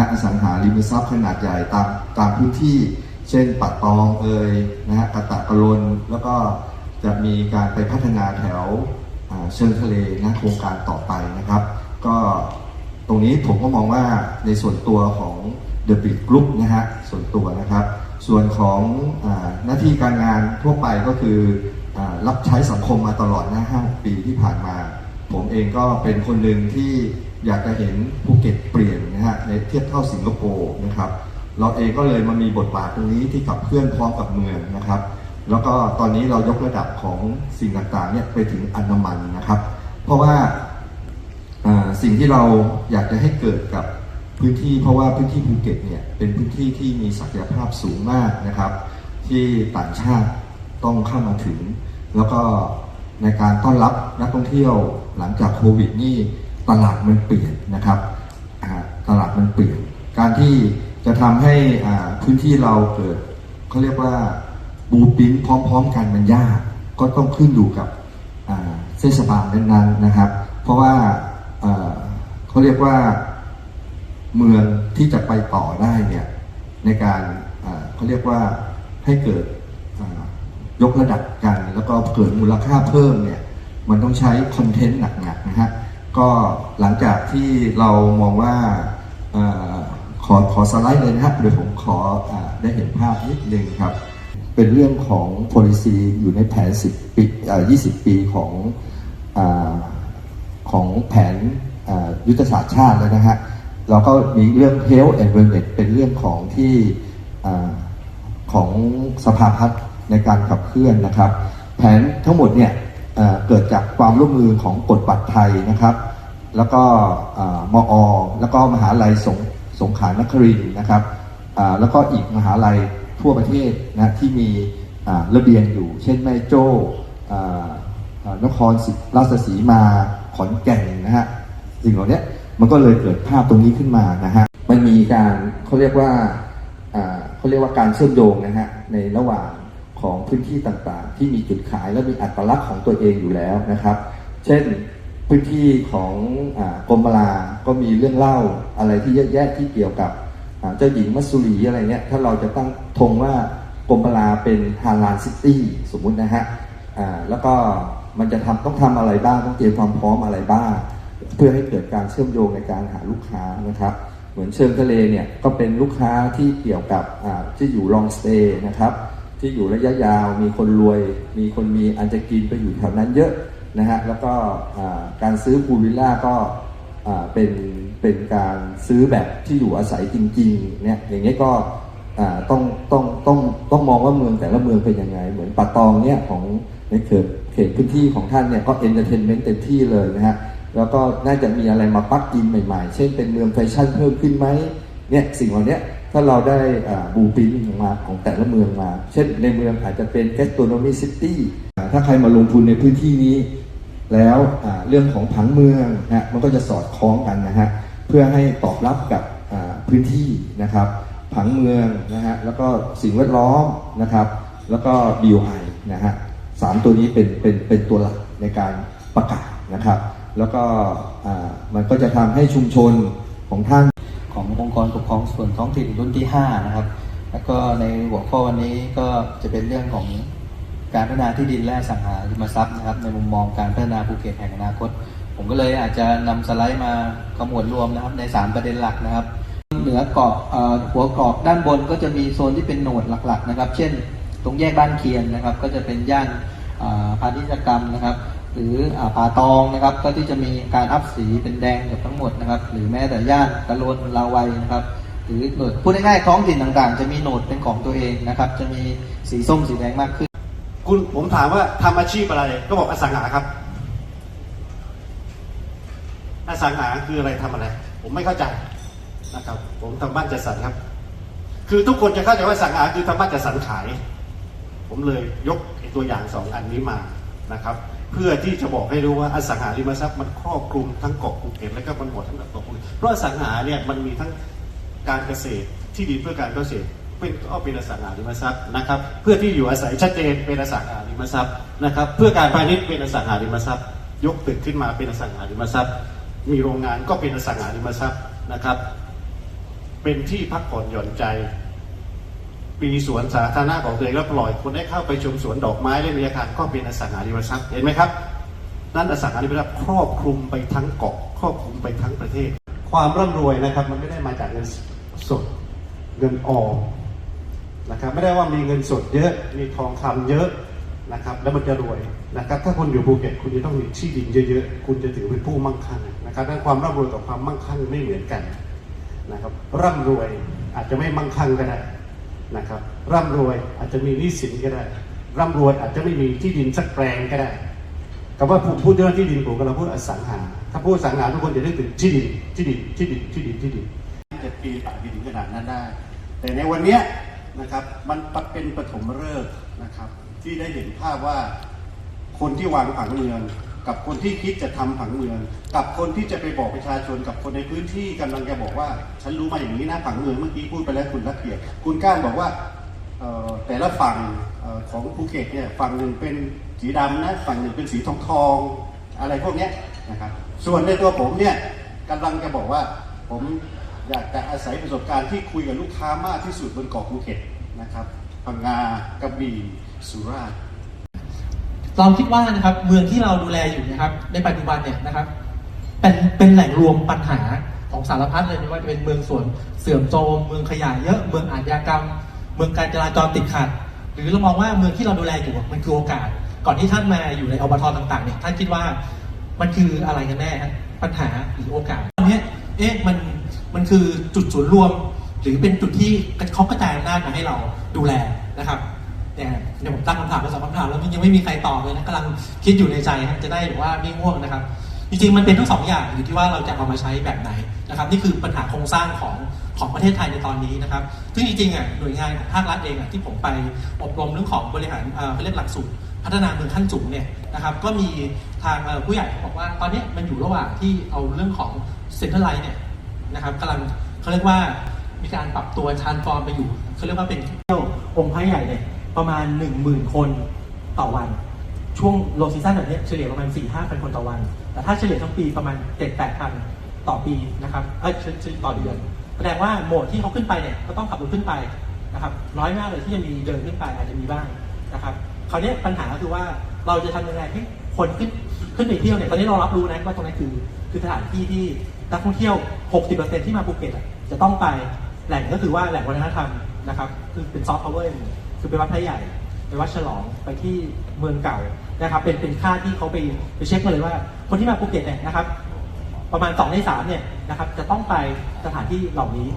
ฮะอสังหาริมทรัพย์ขนาดใหญ่ตามตามพื้นที่ เช่นปัตตองเอยนะฮะกะตะกะลนแล้วก็จะมีการไปพัฒนาแถวเชิงทะเลนะโครงการต่อไปนะครับ ก็ตรงนี้ผมก็มองว่าในส่วนตัวของ The Big Group นะฮะส่วนตัวนะครับ ส่วนของอหน้าที่การงานทั่วไปก็คืออรับใช้สังคมมาตลอดนะ5ปีที่ผ่านมา ผมเองก็เป็นคนหนึ่งที่ อยากจะเห็นภูเก็ตเปลี่ยนนะฮะในเทียบเท่าสิงคโปร์นะครับเราเองก็เลยมามีบทบาทตรงนี้ที่ขับเคลื่อนพร้อมกับเมืองนะครับ แล้วก็ตอนนี้เรายกระดับของสิ่งต่างๆเนี่ยไปถึงอันดามันนะครับ เพราะว่าอ่าสิ่งที่เราอยากจะให้เกิดกับพื้นที่เพราะว่าพื้นที่ภูเก็ตเนี่ยเป็นพื้นที่ที่มีศักยภาพสูงมากนะครับ ที่ต่างชาติต้องเข้ามาถึง แล้วก็ในการต้อนรับนักท่องเที่ยวหลังจากโควิดนี่ ตลาดมันเปลี่ยนนะครับตลาดมันเปลี่ยน การที่จะทำให้พื้นที่เราเกิดเขาเรียกว่าบูปิ้นพร้อม ๆ กันมันยาก ก็ต้องขึ้นอยู่กับอ่าเทศบาลนั้นๆนะครับ เพราะว่าเขาเรียกว่าเมืองที่จะไปต่อได้เนี่ยในการเขาเรียกว่าให้เกิดยกระดับกัน แล้วก็เกิดมูลค่าเพิ่มเนี่ยมันต้องใช้คอนเทนต์หนักๆนะฮะ ก็หลังจากที่เรามองว่าอขอขอสไลด์เลยนะครับเดี๋ยวผมขออได้เห็นภาพนิดนึงครับ เป็นเรื่องของ policy อยู่ในแผน 10 ปี 20 ปีของอของแผนยุทธศาสตร์ชาติแล้วนะฮะเราก็มีเรื่อง health and wellness เป็นเรื่องของที่อของสภาพัฒน์ในการขับเคลื่อนนะครับ แผนทั้งหมดเนี่ย เกิดจากความร่วมมือของกฎบัตรไทยนะครับ แล้วก็มอ แล้วก็มหาลัยสงสงขลานครินนะครับแล้วก็อีกมหาลัยทั่วประเทศนะที่มีระเบียงอยู่ เช่นแม่โจ้นครศรีราชสีมาขอนแก่นนะฮะสิ่งเหล่านี้มันก็เลยเกิดภาพตรงนี้ขึ้นมานะฮะมันมีการเขาเรียกว่าเขาเรียกว่าการเชื่อมโยงนะฮะในระหว่าง ของพื้นที่ต่างๆ ที่มีจุดขายและมีอัตลักษณ์ของตัวเองอยู่แล้วนะครับ เช่นพื้นที่ของอกรมลา ก็มีเรื่องเล่าอะไรที่เยอะแยะที่เกี่ยวกับเจ้าหญิงมัสสุรีอะไรเนี่ยถ้าเราจะตั้งธงว่ากรมลาเป็นฮาลานซิตี้สมมุตินะฮะแล้วก็มันจะทำต้องทำอะไรบ้างต้องเตรียมความพร้อมอะไรบ้าง เพื่อให้เกิดการเชื่อมโยงในการหาลูกค้านะครับ เหมือนเชิงทะเลเนี่ยก็เป็นลูกค้าที่เกี่ยวกับที่อยู่ลองสเตย์นะครับ ที่อยู่ระยะยาว มีคนรวย มีคนมีอันจะกินไปอยู่แถวนั้นเยอะนะฮะแล้วก็การซื้อพูวิลล่าก็เป็นเป็นการซื้อแบบที่อยู่อาศัยจริงๆเนี่ยอย่างนี้ยก็ต้องต้องต้องต้องมองว่าเมืองแต่ละเมืองเป็นยังไง เหมือนป่าตองเนี่ยของในเขตเขตพื้นที่ของท่านเนี่ยก็เอนเตอร์เทนเมนต์เต็มที่เลยนะฮะแล้วก็น่าจะมีอะไรมาปักกินใหม่ๆ เช่นเป็นเมืองแฟชั่นเพิ่มขึ้นไหมเนี่ยสิ่งเหล่านี้ ถ้าเราได้บูปินมาของแต่ละเมืองมา เช่นในเมืองอาจจะเป็น gastronomy city อ่าถ้าใครมาลงทุนในพื้นที่นี้ แล้วเรื่องของผังเมืองนะฮะมันก็จะสอดคล้องกันนะฮะเพื่อให้ตอบรับกับพื้นที่นะครับ ผังเมืองนะฮะแล้วก็สิ่งแวดล้อมนะครับ แล้วก็ BOI นะฮะสามตัวนี้เป็นเป็นเป็นตัวหลักในการประกาศนะครับ แล้วก็มันก็จะทำให้ชุมชนของท่าน องค์กรปกครองส่วนท้องถิ่นรุ่นที่ 5 นะครับ แล้วก็ในหัวข้อวันนี้ก็จะเป็นเรื่องของการพัฒนาที่ดินและสังหาริมทรัพย์นะครับ ในมุมมองการพัฒนาภูเก็ตแห่งอนาคต ผมก็เลยอาจจะนำสไลด์มาขมวดรวมนะครับ ใน 3 ประเด็นหลักนะครับ เหนือเกาะหัวเกาะด้านบนก็จะมีโซนที่เป็นโหนดหลักๆนะครับ เช่น ตรงแยกบ้านเคียนนะครับ ก็จะเป็นย่านอ่าพาณิชยกรรมนะครับ หรือป่าตองนะครับ ก็ที่จะมีการอัพสีเป็นแดงเกือบทั้งหมดนะครับ หรือแม้แต่ย่านกะโลนลาวัยนะครับ หรือโหนดพูดง่ายๆท้องถิ่นต่างๆ จะมีโหนดเป็นของตัวเองนะครับ จะมีสีส้มสีแดงมากขึ้น คุณผมถามว่าทำอาชีพอะไรก็บอกอสังหาครับ อสังหาคืออะไรทำอะไร ผมไม่เข้าใจนะครับ ผมทำบ้านจัดสรรครับ คือทุกคนจะเข้าใจว่าอสังหาคือทำบ้านจัดสรรขาย ผมเลยยกตัวอย่างสองอันนี้มานะครับ เพื่อที่จะบอกให้รู้ว่าอสังหาริมทรัพย์มันครอบคลุมทั้งเกาะภูเก็ตและก็มันหมดทั้งเกาะภูเก็ตเพราะอสังหาเนี่ยมันมีทั้งการเกษตรที่ดินเพื่อการเกษตรเป็นก็เป็นอสังหาริมทรัพย์นะครับ เพื่อที่อยู่อาศัยชัดเจนเป็นอสังหาริมทรัพย์นะครับ เพื่อการพาณิชย์เป็นอสังหาริมทรัพย์ ยกตึกขึ้นมาเป็นอสังหาริมทรัพย์ มีโรงงานก็เป็นอสังหาริมทรัพย์นะครับ เป็นที่พักผ่อนหย่อนใจ มีสวนสาธารณะของตัวเองแล้วปล่อยคนได้เข้าไปชมสวนดอกไม้และมีอาคารก็เป็นอสังหาริมทรัพย์เห็นไหมครับ นั่นอสังหาริมทรัพย์ครอบคลุมไปทั้งเกาะครอบคลุมไปทั้งประเทศ ความร่ำรวยนะครับมันไม่ได้มาจากเงินสดเงินออมนะครับไม่ได้ว่ามีเงินสดเยอะมีทองคำเยอะนะครับแล้วมันจะรวยนะครับถ้าคุณอยู่ภูเก็ตคุณจะต้องมีที่ดินเยอะๆ คุณจะถือเป็นผู้มั่งคั่งนะครับดังนั้นความร่ำรวยกับความมั่งคั่งไม่เหมือนกันนะครับร่ำรวยอาจจะไม่มั่งคั่งก็ได้ นะครับร่ำรวยอาจจะมีหนี้สินก็ได้ ร่ำรวยอาจจะไม่มีที่ดินสักแปลงก็ได้กับว่าผมพูดเรื่องที่ดินผมกำลังพูดอสังหา ถ้าพูดอสังหาทุกคนจะนึกถึงที่ดินที่ดินที่ดินที่ดินที่ดินจะปีป่าปีถึงขนาดนั้นได้ แต่ในวันนี้นะครับมันเป็นปฐมฤกษ์นะครับ ที่ได้เห็นภาพว่าคนที่วางผังเมือง กับคนที่คิดจะทำผังเมือง กับคนที่จะไปบอกประชาชนกับคนในพื้นที่กำลังจะบอกว่า ฉันรู้มาอย่างนี้นะผังเมืองเมื่อกี้พูดไปแล้วคุณรักเกียรติคุณก้านบอกว่าแต่ละฝั่งของภูเก็ตเนี่ยฝั่งหนึ่งเป็นสีดำนะฝั่งหนึ่งเป็นสีทองทองอะไรพวกนี้นะครับส่วนในตัวผมเนี่ยกำลังจะบอกว่าผมอยากจะอาศัยประสบการณ์ที่คุยกับลูกค้ามากที่สุดบนเกาะภูเก็ตนะครับพังงากระบี่สุราษฎร์ เราคิดว่านะครับเมืองที่เราดูแลอยู่นะครับในปัจจุบันเนี่ยนะครับ เป็นเป็นแหล่งรวมปัญหาของสารพัดเลยไม่ว่าจะเป็นเมืองสวนเสื่อมโทรมเมืองขยะเยอะเมืองอาชญากรรม เมืองการจราจรติดขัด หรือเรามองว่าเมืองที่เราดูแลอยู่มันคือโอกาส ก่อนที่ท่านมาอยู่ในอบทต่างๆเนี่ยท่านคิดว่ามันคืออะไรกันแน่ปัญหาหรือโอกาสตอนนี้เอ๊ะมันมันคือจุดศูนย์รวม หรือเป็นจุดที่เขากระจายอำนาจมาให้เราดูแลนะครับ เนี่ยเดี๋ยวผมตั้งคำถามมาสองคำถามแล้วมันยังไม่มีใครตอบเลยนะกำลังคิดอยู่ในใจฮะจะได้แบบว่าไม่ง่วงนะครับ จริงๆมันเป็นทั้งสองอย่างอยู่ที่ว่าเราจะเอามาใช้แบบไหนนะครับ นี่คือปัญหาโครงสร้างของของประเทศไทยในตอนนี้นะครับ ซึ่งจริงๆอะหน่วยงานของภาครัฐเองอะที่ผมไปอบรมเรื่องของบริหารเขาเรียกหลักสูตรพัฒนาเมืองขั้นสูงเนี่ยนะครับ ก็มีทางผู้ใหญ่บอกว่าตอนนี้มันอยู่ระหว่างที่เอาเรื่องของเซ็นทรัลไลท์เนี่ยนะครับกำลังเขาเรียกว่ามีการปรับตัวทานฟอร์มไปอยู่เขาเรียกว่าเป็นเที่ยวองค์พระใหญ่เนี่ย ประมาณ 1 0,000 คนต่อวัน ช่วงโลซีซั่นแบบนี้เฉลี่ยประมาณ 4 5 0 0 คนต่อวัน แต่ถ้าเฉลี่ยทั้งปีประมาณ 7 8 0 0 0ต่อปีนะครับเอ้ยเฉลี่ยต่อเดือน แสดงว่าโหมดที่เขาขึ้นไปเนี่ยก็ต้องขับรถขึ้นไปนะครับน้อยมากเลยที่จะมีเดินขึ้นไปอาจจะมีบ้างนะครับคราวนี้ปัญหาก็คือว่าเราจะทำยังไงให้คนขึ้นขึ้นไปเที่ยวเนี่ยตอนนี้เรารับรู้นะว่าตรงนั้นคือคือสถานที่ที่นักท่องเที่ยว 60%ที่มาภูเก็ตจะต้องไปแหล่งก็คือว่าแหล่งวัฒนธรรมนะครับคือเป็นซอฟต์พาวเวอร์ คือไปวัดพระใหญ่ ไปวัดฉลองไปที่เมืองเก่านะครับเป็นเป็นค่าที่เขาไปไปเช็คมาเลยว่า คนที่มาภูเก็ตเนี่ยนะครับ ประมาณ2ใน3เนี่ยนะครับจะต้องไปสถานที่เหล่านี้